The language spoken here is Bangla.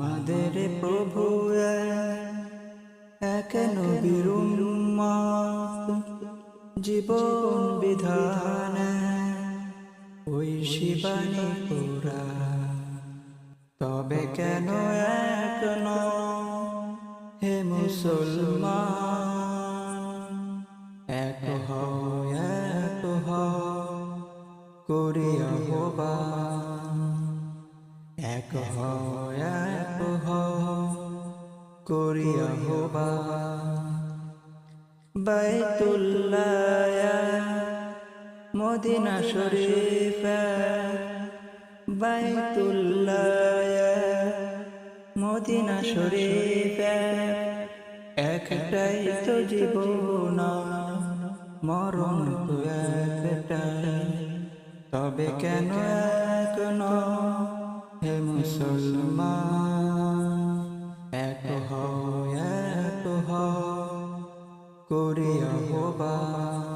আমাদের প্রভু এক জীবন বিধান, ওই শিবানী পুরা। তবে কেন এক হে মুসলমান এক হও, করিয়া হবা। এক হও করিয়া হবা। বাইতুল্লাহ মদিনা শরীফ। বাইতুল্লাহ মদিনা শরীফ। একটাই তো জীবন মরণ তো একটাই। তবে কেন এক হে মুসলমান হও এক করিয়া হবা।